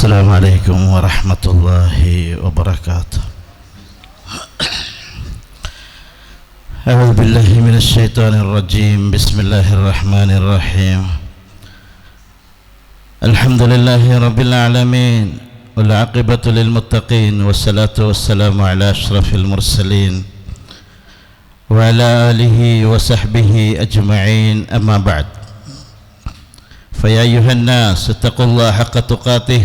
السلام عليكم ورحمة الله وبركاته. أعوذ بالله من الشيطان الرجيم. بسم الله الرحمن الرحيم. الحمد لله رب العالمين والعاقبة للمتقين والصلاة والسلام على أشرف المرسلين وعلى آله وصحبه أجمعين. أما بعد فيا أيها الناس اتقوا الله حق تقاته.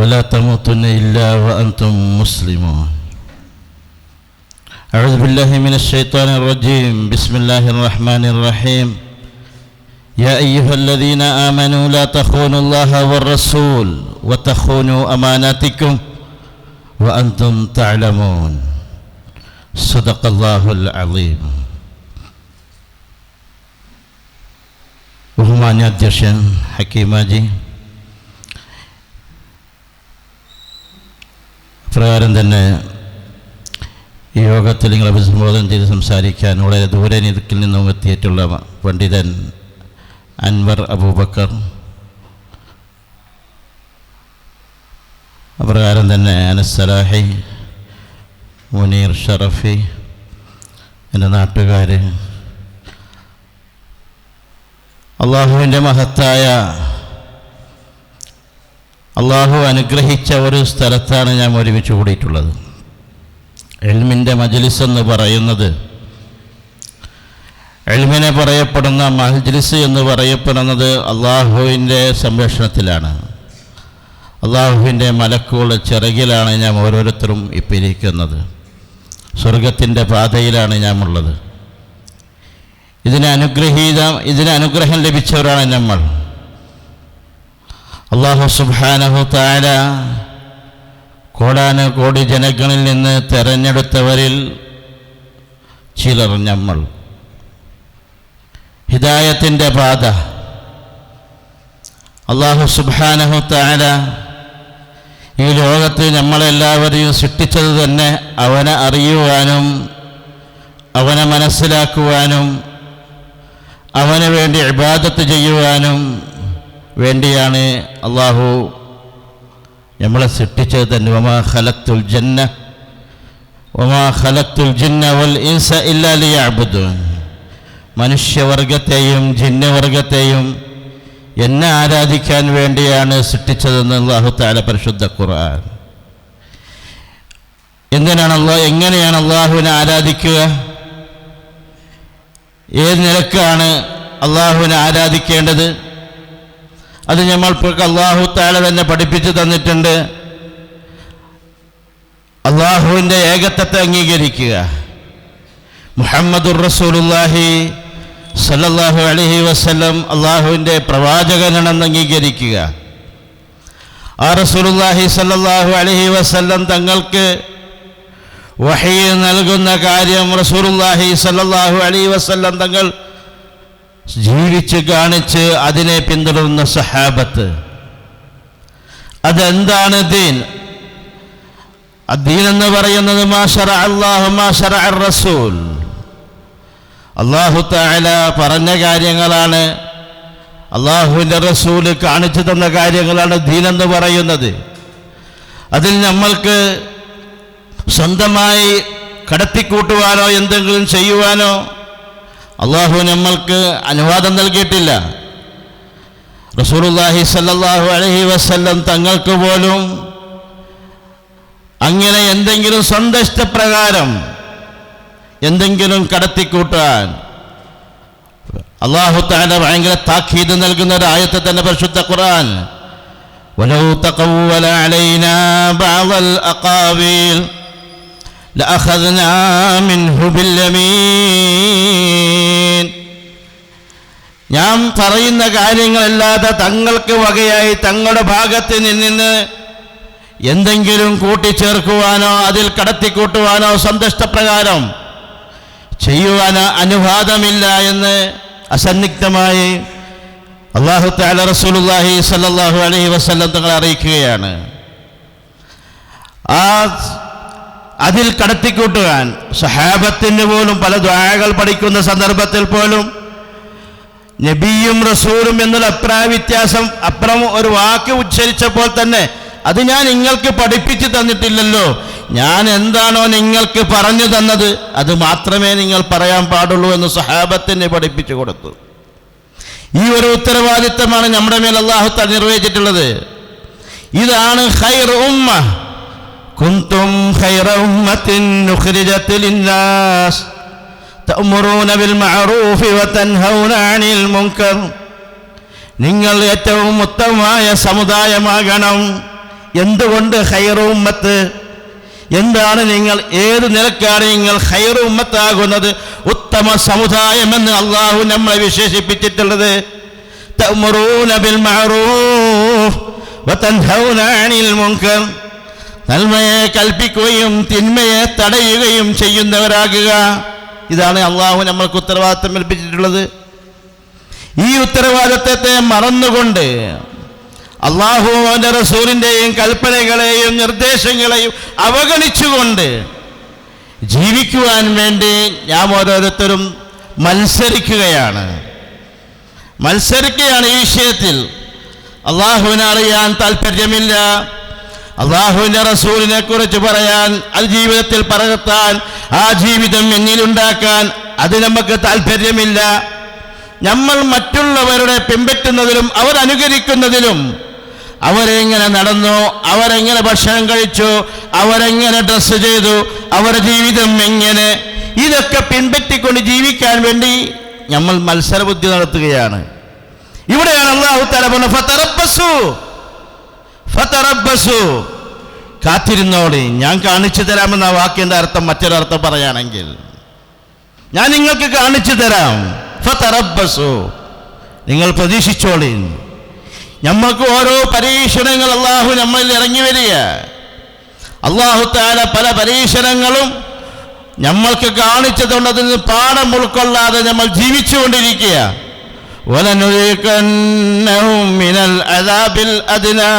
ولا تموتن إلا وأنتم مسلمون أعوذ بالله من الشيطان الرجيم بسم الله الرحمن الرحيم يا أيها الذين آمنوا لا تخونوا الله والرسول وتخونوا أماناتكم وأنتم تعلمون صدق الله العظيم ബഹുമാന്യ അധ്യക്ഷൻ ഹക്കീമാജി പ്രകാരം തന്നെ ഈ യോഗത്തിൽ നിങ്ങൾ അഭിസംബോധന ചെയ്ത് സംസാരിക്കാൻ വളരെ ദൂരെ നിരക്കിൽ നിന്നും എത്തിയിട്ടുള്ള പണ്ഡിതൻ അൻവർ അബൂബക്കർ. അപ്രകാരം തന്നെ അനസ്സലാഹി മുനീർ ഷറഫി എന്റെ നാട്ടുകാർ അള്ളാഹുവിന്റെ മഹത്തായ അള്ളാഹു അനുഗ്രഹിച്ച ഒരു സ്ഥലത്താണ് ഞാൻ ഒരുമിച്ച് കൂടിയിട്ടുള്ളത്. എൽമിന്റെ മജ്ലിസ് എന്ന് പറയുന്നത് എൽമിനെ പറയപ്പെടുന്ന മജ്ലിസ് എന്ന് പറയപ്പെടുന്നത് അള്ളാഹുവിന്റെ സംരക്ഷണത്തിലാണ്. അള്ളാഹുവിന്റെ മലക്കുകളുടെ ചിറകിലാണ് ഞാൻ ഓരോരുത്തരും ഇപ്പം ഇരിക്കുന്നത്. സ്വർഗത്തിന്റെ പാതയിലാണ് ഞാൻ ഉള്ളത് ഇതിനെ അനുഗ്രഹീത ഇതിന് അനുഗ്രഹം ലഭിച്ചവരാണ് നമ്മൾ. അള്ളാഹു സുബാനഹു താര കോടാന കോടി ജനങ്ങളിൽ നിന്ന് തെരഞ്ഞെടുത്തവരിൽ ചിലർ നമ്മൾ. ഹിദായത്തിന്റെ പാത. അള്ളാഹു സുബാനഹു താര ഈ ലോകത്ത് നമ്മളെല്ലാവരെയും സൃഷ്ടിച്ചത് തന്നെ അവനെ അറിയുവാനും അവനെ മനസ്സിലാക്കുവാനും അവന് വേണ്ടി ഇബാദത്ത് ചെയ്യുവാനും വേണ്ടിയാണ് അള്ളാഹു നമ്മളെ സൃഷ്ടിച്ചത്. തന്നെ ഒമാ ജന്ന ഒമാ ഖലത്തുൽ ജിന്ന വൽ ഇൻസ ഇല്ലാലിയാബുദൂൻ മനുഷ്യവർഗത്തെയും ജിന്നവർഗത്തെയും എന്നെ ആരാധിക്കാൻ വേണ്ടിയാണ് സൃഷ്ടിച്ചതെന്ന് അള്ളാഹു താല പരിശുദ്ധ ഖുർആൻ. എന്തിനാണ് അള്ളാഹ് എങ്ങനെയാണ് അള്ളാഹുവിനെ ആരാധിക്കുക? ഏത് നിരക്കാണ് അള്ളാഹുവിനെ ആരാധിക്കേണ്ടത്? അത് നമ്മൾക്ക് അള്ളാഹു താല തന്നെ പഠിപ്പിച്ചു തന്നിട്ടുണ്ട്. അള്ളാഹുവിന്റെ ഏകത്വത്തെ അംഗീകരിക്കുക. മുഹമ്മദുർ റസൂലുല്ലാഹി സല്ലല്ലാഹു അലഹി വസ്ലം അള്ളാഹുവിന്റെ പ്രവാചകനാണെന്ന് അംഗീകരിക്കുക. ആ റസൂലുല്ലാഹി സല്ലല്ലാഹു അലഹി വസല്ലം തങ്ങൾക്ക് വഹി നൽകുന്ന കാര്യം റസൂലുല്ലാഹി സല്ലല്ലാഹു അലഹി വസല്ലം തങ്ങൾ ജീവിച്ച് കാണിച്ച് അതിനെ പിന്തുടരുന്ന സഹാബത്ത്. അതെന്താണ് ദീൻ? അദ്ദീൻ എന്ന് പറയുന്നത് അള്ളാഹു റസൂൽ അള്ളാഹു താല പറഞ്ഞ കാര്യങ്ങളാണ് അള്ളാഹുവിന്റെ റസൂൽ കാണിച്ചു തന്ന കാര്യങ്ങളാണ് ദീൻ എന്ന് പറയുന്നത്. അതിൽ നമ്മൾക്ക് സ്വന്തമായി കടത്തിക്കൂട്ടുവാനോ എന്തെങ്കിലും ചെയ്യുവാനോ അള്ളാഹു നമ്മൾക്ക് അനുവാദം നൽകിയിട്ടില്ല റസൂലുല്ലാഹി സല്ലല്ലാഹു അലൈഹി വസല്ലം തങ്ങൾക്ക് പോലും അങ്ങനെ എന്തെങ്കിലും സ്വന്തം ഇഷ്ടപ്രകാരം എന്തെങ്കിലും കടത്തിക്കൂട്ടാൻ അള്ളാഹു താല ഭയങ്കര താക്കീത് നൽകുന്ന ഒരു ആയത്തെ തന്നെ പരിശുദ്ധ ഖുർആൻ ولو تقول علينا بعض الأقاويل لأخذنا منه باليمين ഞാൻ പറയുന്ന കാര്യങ്ങളല്ലാതെ തങ്ങൾക്ക് വകയായി തങ്ങളുടെ ഭാഗത്ത് നിന്ന് എന്തെങ്കിലും കൂട്ടിച്ചേർക്കുവാനോ അതിൽ കടത്തിക്കൂട്ടുവാനോ സന്തുഷ്ടപ്രകാരം ചെയ്യുവാനോ അനുവാദമില്ല എന്ന് അസന്നിഗ്ധമായി അള്ളാഹു താല റസൂലുല്ലാഹി സല്ലല്ലാഹു അലൈഹി വസല്ലം തങ്ങളെ അറിയിക്കുകയാണ് ആ അതിൽ കടത്തിക്കൂട്ടുവാൻ സഹാബത്തിന് പോലും പല ദ്വാകൾ പഠിക്കുന്ന സന്ദർഭത്തിൽ പോലും നബിയും റസൂലും എന്നുള്ള അഭിപ്രായ വ്യത്യാസം അപ്പുറം ഒരു വാക്ക് ഉച്ചരിച്ചപ്പോൾ തന്നെ അത് ഞാൻ നിങ്ങൾക്ക് പഠിപ്പിച്ചു തന്നിട്ടില്ലല്ലോ. ഞാൻ എന്താണോ നിങ്ങൾക്ക് പറഞ്ഞു തന്നത് അത് മാത്രമേ നിങ്ങൾ പറയാൻ പാടുള്ളൂ എന്ന് സഹാബത്തിനെ പഠിപ്പിച്ചു കൊടുത്തു. ഈ ഒരു ഉത്തരവാദിത്തമാണ് നമ്മുടെ മേൽ അള്ളാഹു നിർവഹിച്ചിട്ടുള്ളത്. ഇതാണ് ഹൈർ ഉമ്മ. കുന്തും خير أمة أخرجت للناس തഅമുറൂന ബിൽ മഅറൂഫി عن മുൻകർ നിങ്ങൾ ഏറ്റവും ഉത്തമമായ സമുദായമാകണം. എന്തുകൊണ്ട് ഹൈറുമ്മത്ത് എന്താണ് നിങ്ങൾ ഏത് നിലക്കാണ് നിങ്ങൾ ഹൈറുമ്മത്താകുന്നത് ഉത്തമ സമുദായമെന്ന് അള്ളാഹു നമ്മളെ വിശേഷിപ്പിച്ചിട്ടുള്ളത്. തഅമുറൂന ബിൽ മഅറൂഫ് വതൻഹൗന അനിൽ മുൻകർ. നന്മയെ കൽപ്പിക്കുകയും തിന്മയെ തടയുകയും ചെയ്യുന്നവരാകുക. ഇതാണ് അള്ളാഹു നമ്മൾക്ക് ഉത്തരവാദിത്തം ഏൽപ്പിച്ചിട്ടുള്ളത്. ഈ ഉത്തരവാദിത്തത്തെ മറന്നുകൊണ്ട് അള്ളാഹുവിന്റെ റസൂലിന്റെയും കൽപ്പനകളെയും നിർദ്ദേശങ്ങളെയും അവഗണിച്ചുകൊണ്ട് ജീവിക്കുവാൻ വേണ്ടി ഞാൻ ഓരോരുത്തരും മത്സരിക്കുകയാണ്. മത്സരിക്കുകയാണ് ഈ വിഷയത്തിൽ. അള്ളാഹുവിനറിയാൻ താല്പര്യമില്ല അള്ളാഹുവിന്റെ റസൂലിനെ കുറിച്ച് പറയാൻ അത് ജീവിതത്തിൽ പറകത്താൻ ആ ജീവിതം എന്നിലുണ്ടാക്കാൻ അത് നമുക്ക് താല്പര്യമില്ല. നമ്മൾ മറ്റുള്ളവരുടെ പിൻപറ്റുന്നതിലും അവരനുകരിക്കുന്നതിലും അവരെങ്ങനെ നടന്നു അവരെങ്ങനെ ഭക്ഷണം കഴിച്ചു അവരെങ്ങനെ ഡ്രസ്സ് ചെയ്തു അവരുടെ ജീവിതം എങ്ങനെ ഇതൊക്കെ പിൻപറ്റിക്കൊണ്ട് ജീവിക്കാൻ വേണ്ടി നമ്മൾ മത്സരബുദ്ധി നടത്തുകയാണ്. ഇവിടെയാണ് അള്ളാഹു തല പറഞ്ഞത് ഫതറബ്ബസു ഫതറബ്ബസു. കാത്തിരുന്നോളി ഞാൻ കാണിച്ചു തരാമെന്ന ആ വാക്കിന്റെ അർത്ഥം മറ്റൊരർത്ഥം പറയുകയാണെങ്കിൽ ഞാൻ നിങ്ങൾക്ക് കാണിച്ചു തരാം ഫതറബ്ബസു നിങ്ങൾ പ്രതീക്ഷിച്ചോളി നമ്മൾക്ക് ഓരോ പരീക്ഷണങ്ങൾ അള്ളാഹു നമ്മളിൽ ഇറങ്ങി വരിക അള്ളാഹു താല പല പരീക്ഷണങ്ങളും നമ്മൾക്ക് കാണിച്ചതുകൊണ്ട് അതിൽ നിന്ന് പാഠം ഉൾക്കൊള്ളാതെ നമ്മൾ ജീവിച്ചുകൊണ്ടിരിക്കുക ولنذيقنهم من العذاب الأدنى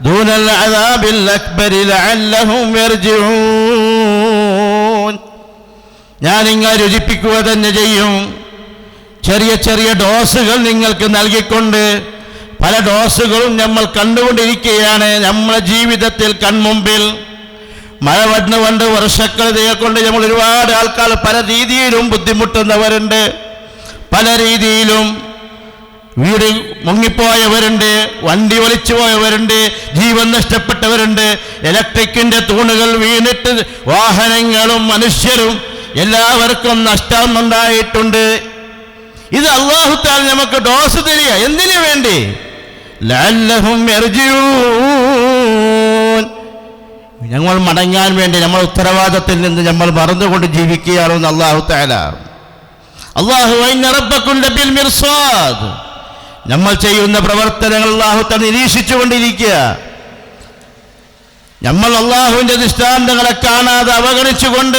دون العذاب الأكبر لعلهم يرجعون ഞാൻ നിങ്ങൾ രുചിപ്പിക്കുക തന്നെ ചെയ്യും ചെറിയ ചെറിയ ഡോസുകൾ നിങ്ങൾക്ക് നൽകിക്കൊണ്ട് പല ഡോസുകളും നമ്മൾ കണ്ടുകൊണ്ടിരിക്കുകയാണ് നമ്മളെ ജീവിതത്തിൽ കൺമുമ്പിൽ മഴ വന്നുകൊണ്ട് വർഷക്കഴുതയെ കൊണ്ട് നമ്മൾ ഒരുപാട് ആൾക്കാർ പല രീതിയിലും ബുദ്ധിമുട്ടുന്നവരുണ്ട് പല രീതിയിലും വീട് മുങ്ങിപ്പോയവരുണ്ട് വണ്ടി ഒലിച്ചു പോയവരുണ്ട് ജീവൻ നഷ്ടപ്പെട്ടവരുണ്ട്. ഇലക്ട്രിക്കിന്റെ തൂണുകൾ വീണിട്ട് വാഹനങ്ങളും മനുഷ്യരും എല്ലാവർക്കും നഷ്ടം ഉണ്ടായിട്ടുണ്ട് ഇത് അള്ളാഹുത്താൽ നമുക്ക് ഡോസ് തരിക. എന്തിനു വേണ്ടി. ഞങ്ങൾ മടങ്ങാൻ വേണ്ടി നമ്മൾ ഉത്തരവാദത്തിൽ നിന്ന് നമ്മൾ മറന്നുകൊണ്ട് ജീവിക്കുകയാണെന്ന് അള്ളാഹു താല. അള്ളാഹു നമ്മൾ ചെയ്യുന്ന പ്രവർത്തനങ്ങൾ അള്ളാഹുത്ത നിരീക്ഷിച്ചുകൊണ്ടിരിക്കുക. നമ്മൾ അള്ളാഹുവിന്റെ ദൃഷ്ടാന്തങ്ങളെ കാണാതെ അവഗണിച്ചുകൊണ്ട്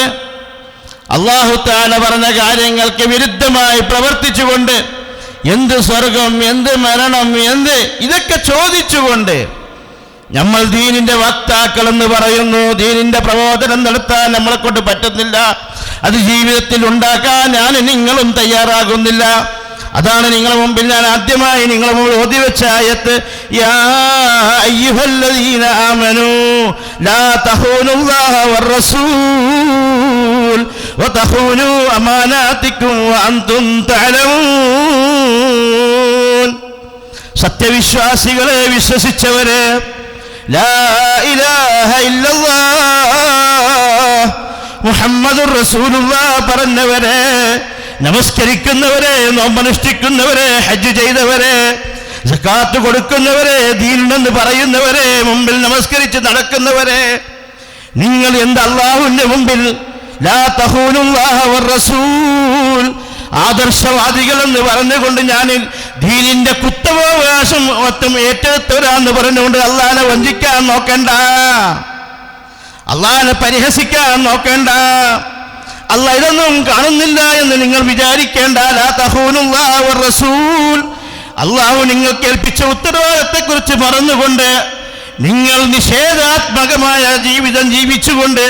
അള്ളാഹു താല പറഞ്ഞ കാര്യങ്ങൾക്ക് വിരുദ്ധമായി പ്രവർത്തിച്ചുകൊണ്ട് എന്ത് സ്വർഗം എന്ത് മരണം എന്ത് ഇതൊക്കെ ചോദിച്ചുകൊണ്ട് നമ്മൾ ദീനിന്റെ വക്താക്കൾ എന്ന് പറയുന്നു. ദീനിന്റെ പ്രബോധനം നടത്താൻ നമ്മളെ കൊണ്ട് പറ്റുന്നില്ല. അത് ജീവിതത്തിൽ ഉണ്ടാക്കാൻ ഞാൻ നിങ്ങളും തയ്യാറാകുന്നില്ല. അതാണ് നിങ്ങളെ മുമ്പിൽ ഞാൻ ആദ്യമായി നിങ്ങളെ മുമ്പിൽ ഓതി വെച്ച ആയത്ത്. സത്യവിശ്വാസികളെ വിശ്വസിച്ചവരെ മുഹമ്മദുർ റസൂലുള്ള പറഞ്ഞവരെ നമസ്കരിക്കുന്നവരെ നോമ്പനുഷ്ഠിക്കുന്നവരെ ഹജ്ജ് ചെയ്തവരെ ജക്കാത്ത് കൊടുക്കുന്നവരെ ദീനുണ്ടെന്ന് പറയുന്നവരെ മുമ്പിൽ നമസ്കരിച്ച് നടക്കുന്നവരെ നിങ്ങൾ എന്ത് അള്ളാഹുവിന്റെ മുമ്പിൽ? എന്ന് പറഞ്ഞുകൊണ്ട് ഞാൻ ദീനിന്റെ കുത്തമാവകാശം ഒത്തും ഏറ്റെടുത്തവരാന്ന് പറഞ്ഞുകൊണ്ട് അള്ളാഹനെ വഞ്ചിക്കാൻ നോക്കണ്ട. അള്ളാഹനെ പരിഹസിക്കാൻ നോക്കണ്ട. അല്ല ഇതൊന്നും കാണുന്നില്ല എന്ന് നിങ്ങൾ വിചാരിക്കേണ്ട. അള്ളാഹു നിങ്ങൾക്ക് ഏൽപ്പിച്ച ഉത്തരവാദിത്തെക്കുറിച്ച് മറന്നുകൊണ്ട് നിങ്ങൾ നിഷേധാത്മകമായ ജീവിതം ജീവിച്ചുകൊണ്ട്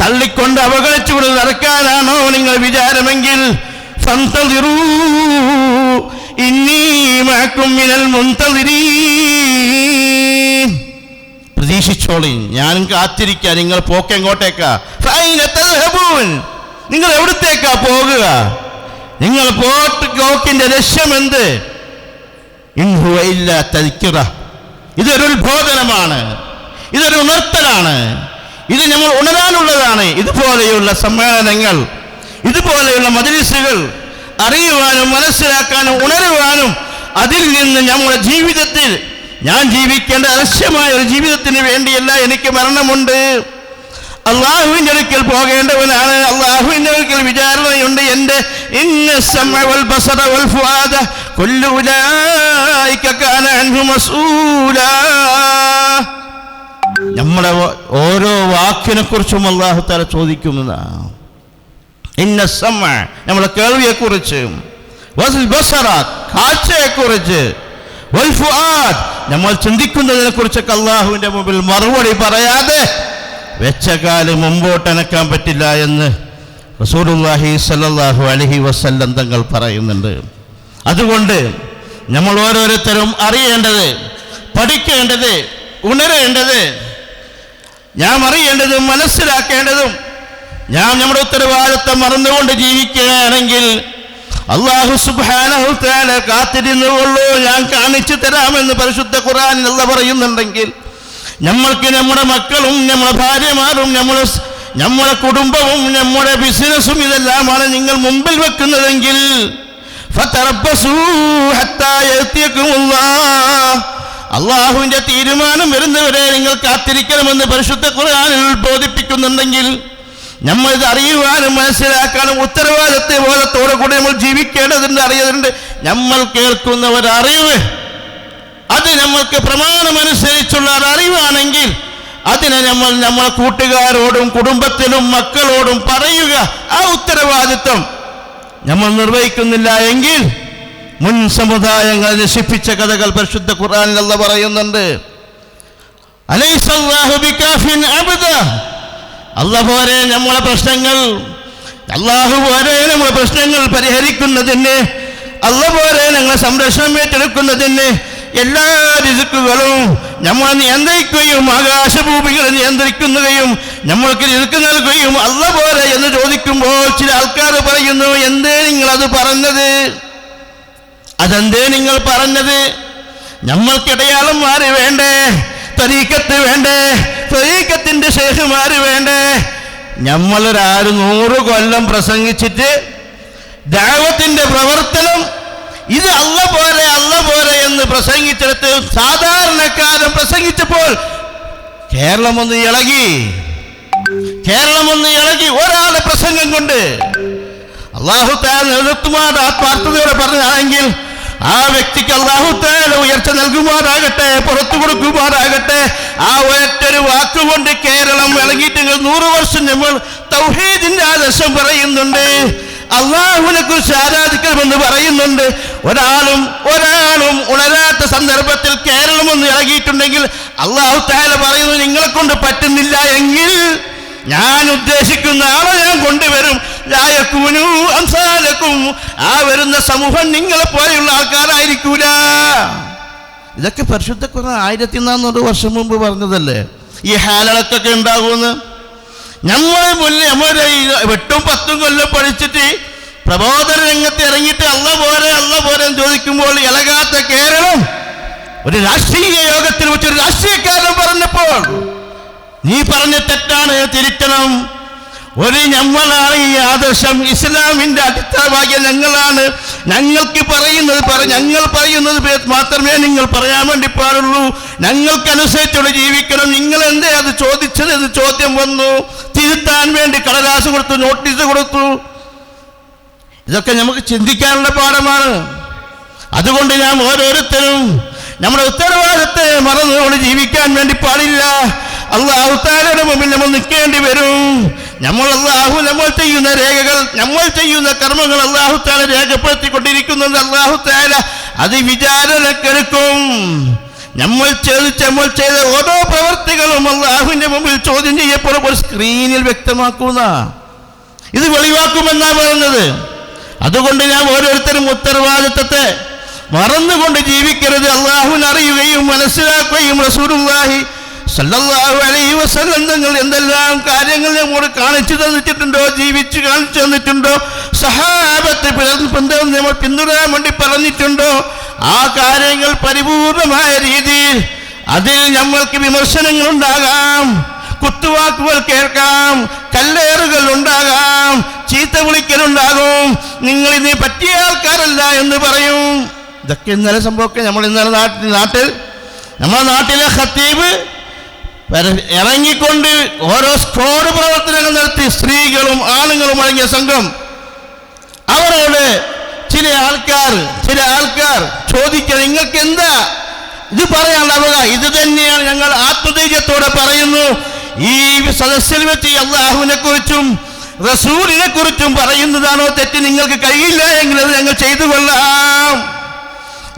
തള്ളിക്കൊണ്ട് അവഗണിച്ചുകൊണ്ട് നടക്കാനാണോ നിങ്ങൾ വിചാരമെങ്കിൽ? പ്രതീക്ഷിച്ചോളി ഞാനും കാത്തിരിക്കാൻ നിങ്ങൾ പോക്കെങ്കോട്ടേക്കാ നിങ്ങൾ എവിടത്തേക്കാ പോകുക? നിങ്ങൾ പോട്ട് ഗോക്കിന്റെ ലക്ഷ്യം എന്ത്? ഇൻഹുവ ഇല്ല തذكറ ഇതൊരു ഉത്ബോധനമാണ്. ഇതൊരു ഉണർത്തലാണ്. ഇത് നമ്മൾ ഉണരാനുള്ളതാണ്. ഇതുപോലെയുള്ള സമ്മേളനങ്ങൾ ഇതുപോലെയുള്ള മജലിസുകൾ അറിയുവാനും മനസ്സിലാക്കാനും ഉണരുവാനും അതിൽ നിന്ന് നമ്മുടെ ജീവിതത്തിൽ ഞാൻ ജീവിക്കേണ്ട അലക്ഷ്യമായ ഒരു ജീവിതത്തിന് വേണ്ടിയല്ല എനിക്ക് മരണമുണ്ട്. അള്ളാഹുവിന്റെ അടുക്കൽ പോകേണ്ടവനാണ്. അള്ളാഹുവിന്റെ അടുക്കൽ വിചാരണയുണ്ട് എന്റെ. ഇന്ന ബസറ വൽ നമ്മുടെ ഓരോ വാക്കിനെ കുറിച്ചും അള്ളാഹു താല ചോദിക്കുന്നതാണ് ഇന്ന ബസറ കാഴ്ചയെക്കുറിച്ച് വൽ ഫുആദ്. നമ്മൾ ചിന്തിക്കുന്നതിനെ കുറിച്ചൊക്കെ അള്ളാഹുവിന്റെ മുമ്പിൽ മറുപടി പറയാതെ വെച്ച കാൽ മുമ്പോട്ടനക്കാൻ പറ്റില്ല എന്ന് റസൂലുല്ലാഹി സല്ലല്ലാഹു അലൈഹി വസല്ലം തങ്ങൾ പറയുന്നുണ്ട്. അതുകൊണ്ട് നമ്മൾ ഓരോരുത്തരും അറിയേണ്ടത് പഠിക്കേണ്ടത് ഉണരേണ്ടത് ഞാൻ അറിയേണ്ടതും മനസ്സിലാക്കേണ്ടതും ഞാൻ നമ്മുടെ ഉത്തരവാദിത്തം മറന്നുകൊണ്ട് ജീവിക്കുകയാണെങ്കിൽ അള്ളാഹു സുബ്ഹാനഹു തആല കാത്തിരുന്നുകൊള്ളൂ ഞാൻ കാണിച്ചു തരാമെന്ന് പരിശുദ്ധ ഖുർആനിൽ അല്ല പറയുന്നുണ്ടെങ്കിൽ നമ്മൾക്ക് നമ്മുടെ മക്കളും നമ്മുടെ ഭാര്യമാരും നമ്മുടെ നമ്മുടെ കുടുംബവും നമ്മുടെ ബിസിനസ്സും ഇതെല്ലാമാണ് നിങ്ങൾ മുമ്പിൽ വെക്കുന്നതെങ്കിൽ. അള്ളാഹുവിന്റെ തീരുമാനം വരുന്നവരെ നിങ്ങൾ കാത്തിരിക്കണമെന്ന് പരിശുദ്ധ ഖുർആാനിൽ ബോധിപ്പിക്കുന്നുണ്ടെങ്കിൽ നമ്മൾ ഇത് അറിയുവാനും മനസ്സിലാക്കാനും ഉത്തരവാദിത്വ ബോധത്തോടെ കൂടി നമ്മൾ ജീവിക്കേണ്ടതുണ്ട് അറിയതുണ്ട് നമ്മൾ കേൾക്കുന്ന ഒരറിവ് അത് നമ്മൾക്ക് പ്രമാണമനുസരിച്ചുള്ള അറിവാണെങ്കിൽ അതിനെ നമ്മൾ നമ്മളെ കൂട്ടുകാരോടും കുടുംബത്തിലും മക്കളോടും പറയുക. ആ ഉത്തരവാദിത്വം നമ്മൾ നിർവഹിക്കുന്നില്ല എങ്കിൽ മുൻ സമുദായങ്ങൾ നശിപ്പിച്ച കഥകൾ പരിശുദ്ധ ഖുർആനിൽ അല്ല പറയുന്നുണ്ട്. അല്ല നമ്മളെ പ്രശ്നങ്ങൾ അള്ളാഹു നമ്മളെ പ്രശ്നങ്ങൾ പരിഹരിക്കുന്നതിന് അല്ല ഞങ്ങളെ സംരക്ഷണം ഏറ്റെടുക്കുന്നതിന് എല്ലാ രിസുക്കുകളും നമ്മൾ നിയന്ത്രിക്കുകയും ആകാശഭൂമികളെ നിയന്ത്രിക്കുന്നവയും നമ്മൾക്ക് രിസുക്ക് നൽകുകയും അല്ല പോലെ എന്ന് ചോദിക്കുമ്പോൾ ചില ആൾക്കാർ പറയുന്നു എന്തേ നിങ്ങൾ അത് പറഞ്ഞത്? അതെന്തേ നിങ്ങൾ പറഞ്ഞത്? നമ്മൾക്കിടയാളന്മാര് വേണ്ടേ? തരീക്കത്ത് വേണ്ടേ? തരീക്കത്തിന്റെ ശേഷമാര് വേണ്ടേ? നമ്മളൊരാരും നൂറ് കൊല്ലം പ്രസംഗിച്ചിട്ട് ദൈവത്തിന്റെ പ്രവർത്തനം ഇത് അല്ല പോലെ പ്രസംഗിച്ചെടുത്ത് സാധാരണക്കാരൻ പ്രസംഗിച്ചപ്പോൾ കേരളം ഒന്ന് ഇളകി. കേരളം ഒന്ന് ഇളകി. ഒരാളുടെ പ്രസംഗം കൊണ്ട് അള്ളാഹു നിർത്തുമാർ ആത്മാർത്ഥതയോടെ പറഞ്ഞാണെങ്കിൽ ആ വ്യക്തിക്ക് അള്ളാഹു താല ഉയർച്ച നൽകുമാറാകട്ടെ പുറത്തു കൊടുക്കുമാറാകട്ടെ. ആ ഒരൊറ്റൊരു വാക്കുകൊണ്ട് കേരളം ഇളകിയിട്ട് നൂറ് വർഷം നമ്മൾ തൗഹീദിന്റെ ആദർശം പറയുന്നുണ്ട്. അള്ളാഹുവിനെ കുറിച്ച് ആരാധിക്കണമെന്ന് പറയുന്നുണ്ട്. ഒരാളും ഒരാളും ഉണരാത്ത സന്ദർഭത്തിൽ കേരളം ഒന്ന് ഇറങ്ങിയിട്ടുണ്ടെങ്കിൽ അള്ളാഹു താല പറയുന്നു നിങ്ങളെ കൊണ്ട് പറ്റുന്നില്ല എങ്കിൽ ഞാൻ ഉദ്ദേശിക്കുന്ന ആളെ ഞാൻ കൊണ്ടുവരും. അംസാലക്കും. ആ വരുന്ന സമൂഹം നിങ്ങളെ പോലെയുള്ള ആൾക്കാരായിരിക്കൂല. ഇതൊക്കെ പരിശുദ്ധ കുറ ആയിരത്തി നാനൂറ് വർഷം മുമ്പ് പറഞ്ഞതല്ലേ? ഈ ഹാലളക്കൊക്കെ ഉണ്ടാകുമെന്ന് നമ്മൾ മുന്നേ നമ്മുടെ ഈ എട്ടും പത്തും കൊല്ലം പഠിച്ചിട്ട് പ്രബോധന രംഗത്ത് ഇറങ്ങിയിട്ട് അല്ല പോരെ അല്ല പോരെ എന്ന് ചോദിക്കുമ്പോൾ ഇളകാത്ത കേരളം ഒരു രാഷ്ട്രീയ യോഗത്തിൽ വെച്ച് ഒരു രാഷ്ട്രീയക്കാരൻ പറഞ്ഞപ്പോൾ നീ പറഞ്ഞ തെറ്റാണ് തിരുത്തണം. ഒരു ഞമ്മളാണ് ഈ ആദർശം ഇസ്ലാമിന്റെ അടിത്തറവാകിയ ഞങ്ങളാണ്. ഞങ്ങൾക്ക് പറയുന്നത് പറ ഞങ്ങൾ പറയുന്നത് മാത്രമേ നിങ്ങൾ പറയാൻ വേണ്ടി പാടുള്ളൂ. ഞങ്ങൾക്കനുസരിച്ചുള്ള ജീവിക്കണം. നിങ്ങൾ എന്തേ അത് ചോദിച്ചത്? എന്ന് ചോദ്യം വന്നു. തിരുത്താൻ വേണ്ടി കടലാസ് കൊടുത്തു നോട്ടീസ് കൊടുത്തു. ഇതൊക്കെ നമുക്ക് ചിന്തിക്കാനുള്ള പാഠമാണ്. അതുകൊണ്ട് ഞാൻ ഓരോരുത്തരും നമ്മുടെ ഉത്തരവാദിത്തെ മറന്നുകൊണ്ട് ജീവിക്കാൻ വേണ്ടി പാടില്ല. അള്ളാഹു താരയുടെ മുമ്പിൽ നമ്മൾ നിൽക്കേണ്ടി വരും. നമ്മൾ അള്ളാഹു നമ്മൾ ചെയ്യുന്ന രേഖകൾ നമ്മൾ ചെയ്യുന്ന കർമ്മങ്ങൾ അള്ളാഹു താല രേഖപ്പെടുത്തിക്കൊണ്ടിരിക്കുന്നുണ്ട്. അള്ളാഹു താല അത് വിചാരണക്കെടുക്കും നമ്മൾ ചെയ്ത് നമ്മൾ ചെയ്ത ഓരോ പ്രവർത്തികളും അള്ളാഹുവിന്റെ മുമ്പിൽ ചോദ്യം ചെയ്യപ്പെടും. ഒരു സ്ക്രീനിൽ വ്യക്തമാക്കുന്ന. ഇത് വെളിവാക്കുമെന്നാ പറയുന്നത്. അതുകൊണ്ട് ഞാൻ ഓരോരുത്തരും ഉത്തരവാദിത്തത്തെ മറന്നുകൊണ്ട് ജീവിക്കരുത്. അള്ളാഹുവിനെ അറിയുകയും മനസ്സിലാക്കുകയും റസൂലുള്ളാഹി സല്ലല്ലാഹു അലൈഹി വസല്ലം തങ്ങൾ എന്തെല്ലാം കാര്യങ്ങൾ നമ്മോട് കാണിച്ചു തന്നിട്ടുണ്ടോ ജീവിച്ച് കാണിച്ചു തന്നിട്ടുണ്ടോ സഹാബത്തെ പിന്തുടരാൻ വേണ്ടി പറഞ്ഞിട്ടുണ്ടോ ആ കാര്യങ്ങൾ പരിപൂർണമായ രീതിയിൽ അതിൽ നമ്മൾക്ക് വിമർശനങ്ങൾ ഉണ്ടാകാം കുത്തുവാക്കുകൾ കേൾക്കാം കല്ലേറുകൾ ഉണ്ടാകാം ചീത്ത വിളിക്കലുണ്ടാകും. നിങ്ങൾ ഇതിനെ പറ്റിയ ആൾക്കാരല്ല എന്ന് പറയും. ഇതൊക്കെ ഇന്നലെ സംഭവമൊക്കെ നമ്മൾ ഇന്നലെ നാട്ടിൽ നാട്ടിൽ നമ്മുടെ നാട്ടിലെ ഖത്തീബ് ഇറങ്ങിക്കൊണ്ട് ഓരോ സ്ക്വാഡ് പ്രവർത്തനങ്ങൾ നടത്തി സ്ത്രീകളും ആണുങ്ങളും അടങ്ങിയ സംഘം. അവരോട് ആൾക്കാർ ചില ആൾക്കാർ ചോദിക്കുക നിങ്ങൾക്ക് എന്താ ഇത് പറയാനുണ്ടാവുക ഇത് തന്നെയാണ് ഞങ്ങൾ ആത്മധൈര്യത്തോടെ പറയുന്നു. ഈ സദസ്സിൽ വെച്ച് അള്ളാഹുവിനെ കുറിച്ചും റസൂലിനെ കുറിച്ചും പറയുന്നതാണോ തെറ്റ്? നിങ്ങൾക്ക് കഴിയില്ല എങ്കിൽ അത് ഞങ്ങൾ ചെയ്തു കൊള്ളാം.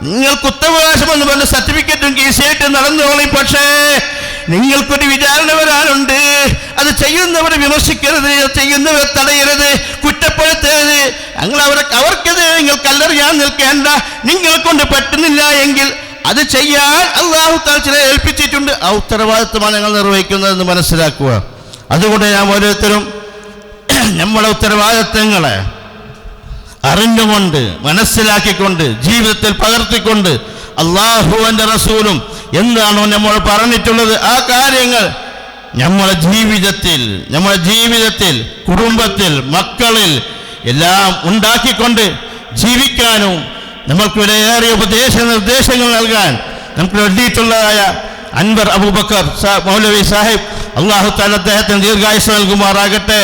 നിങ്ങൾ കുത്തവകാശം എന്ന് പറഞ്ഞ സർട്ടിഫിക്കറ്റും കേസായിട്ട് നടന്നോളി. പക്ഷേ നിങ്ങൾക്കൊരു വിചാരണ വരാനുണ്ട്. അത് ചെയ്യുന്നവരെ വിമർശിക്കരുത് ചെയ്യുന്നവരെ തടയരുത് കുറ്റപ്പെടുത്തരുത്. ഞങ്ങൾ അവരെ അവർക്കെതിരെ നിങ്ങൾ കല്ലെറിയാൻ നിൽക്കേണ്ട. നിങ്ങളെ കൊണ്ട് പറ്റുന്നില്ല എങ്കിൽ അത് ചെയ്യാൻ അള്ളാഹു താൽ ചില ഏൽപ്പിച്ചിട്ടുണ്ട്. ആ ഉത്തരവാദിത്വമാണ് ഞങ്ങൾ നിർവഹിക്കുന്നതെന്ന് മനസ്സിലാക്കുക. അതുകൊണ്ട് ഞാൻ ഓരോരുത്തരും നമ്മളെ ഉത്തരവാദിത്വങ്ങളെ അറിഞ്ഞുകൊണ്ട് മനസ്സിലാക്കിക്കൊണ്ട് ജീവിതത്തിൽ പകർത്തിക്കൊണ്ട് അള്ളാഹുവിന്റെ റസൂലും എന്താണോ നമ്മൾ പറഞ്ഞിട്ടുള്ളത്? ആ കാര്യങ്ങൾ നമ്മളെ ജീവിതത്തിൽ നമ്മുടെ ജീവിതത്തിൽ കുടുംബത്തിൽ മക്കളിൽ എല്ലാം ഉണ്ടാക്കിക്കൊണ്ട് ജീവിക്കാനും നമ്മൾക്ക് വിലയേറിയ ഉപദേശ നിർദ്ദേശങ്ങൾ നൽകാൻ നമുക്ക് വേണ്ടിയിട്ടുള്ളതായ അൻവർ അബൂബക്കർ മൗലവി സാഹിബ് അള്ളാഹു താല അദ്ദേഹത്തിന് ദീർഘായുസ് നൽകുമാറാകട്ടെ.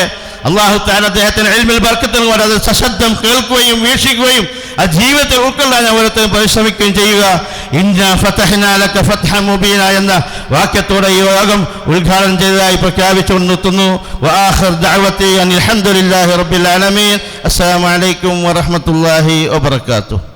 അള്ളാഹു താല അദ്ദേഹത്തിന് എൽമിൽ ബർക്കത്ത് നൽകുവാൻ അത് സശബ്ദം കേൾക്കുകയും വീക്ഷിക്കുകയും ആ ജീവിതത്തെ ഉൾക്കൊള്ളാൻ ഓരോരുത്തരും പരിശ്രമിക്കുകയും ചെയ്യുക. എന്ന വാക്യത്തോടെ ഈ യോഗം ഉദ്ഘാടനം ചെയ്തതായി പ്രഖ്യാപിച്ചുകൊണ്ട് നിർത്തുന്നു അസ്സാം ദഅവതി അനിൽ ഹംദുലില്ലാഹി